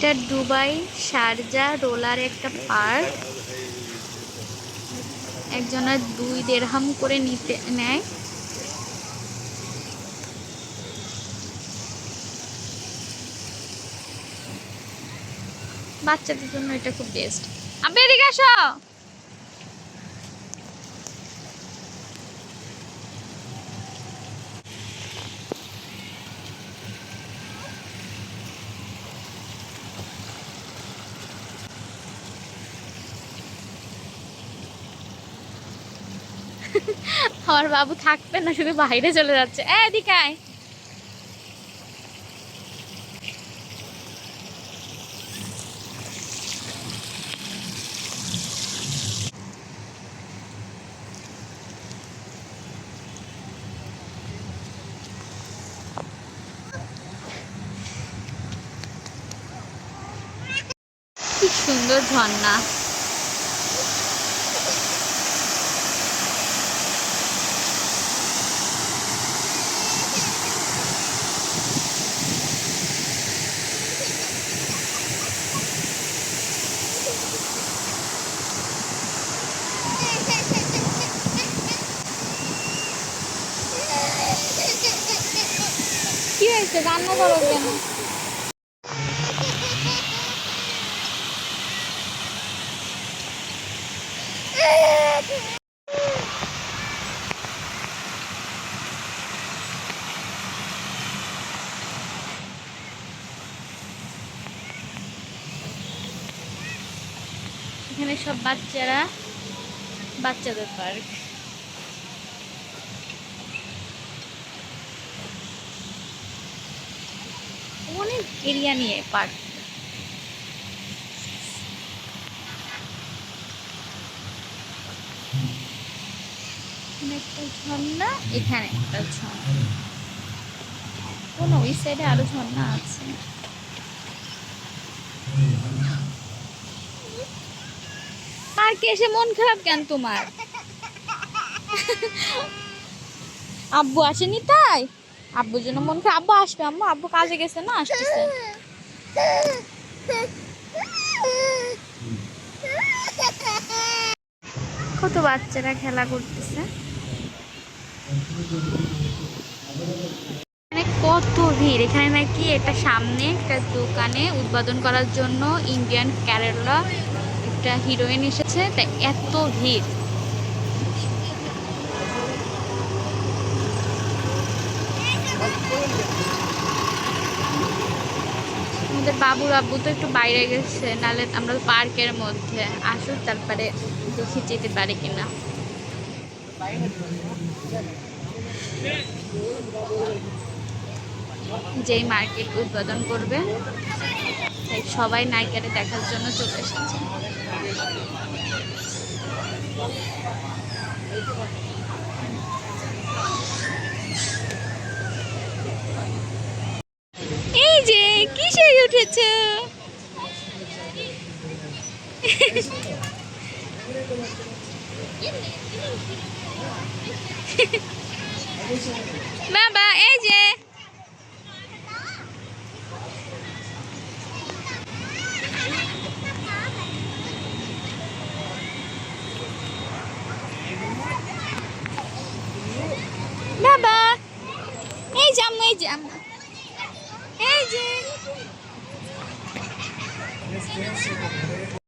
এটা Dubai Sharjah roller একটা park একজনের দুই দেড়হাম করে নিতে নেয়। বাচ্চাদের জন্য এটা খুব বেস্ট আপনি আসো। আমার বাবু থাকবে না শুধু বাইরে চলে যাচ্ছে। এদিকে আয়। সুন্দর ঝর্ণা। হয়েছে? রান্না করো কেন? এখানে সব বাচ্চারা বাচ্চাদের পার্ক। অনেক এরিয়া নিয়ে পার্ক। একটা ঝর্ণা, এখানে একটা ঝর্ণা। কোন, ওই সাইডে আরও ঝর্ণা আছে। পার্কে এসে মন খারাপ কেন তোমার? আব্বু আসেনি তাই? আব্বুর জন্য মন খারাপ। আব্বু আসবে, আম্মু, আব্বু কাজে গেছে না, আসতেছে। কত বাচ্চারা খেলা করতেছে? কত ভিড়, এখানে নাকি এটা সামনে একটা দোকানে উদ্বোধন করার জন্য ইন্ডিয়ান কেরালা একটা হিরোইন এসেছে। তাই এত ভিড়। আমাদের বাবুর আব্বু তো একটু বাইরে গেছে, নাহলে আমরা পার্কের মধ্যে আসুক, তারপরে দেখি যেতে পারি কিনা। যেই মার্কেট উদ্বোধন করবে, তাই সবাই নাইকারে দেখার জন্য চলে এসেছে এই যে কিসে উঠেছ? বাবা এই যে। বাবা এই যে এই যে এই যে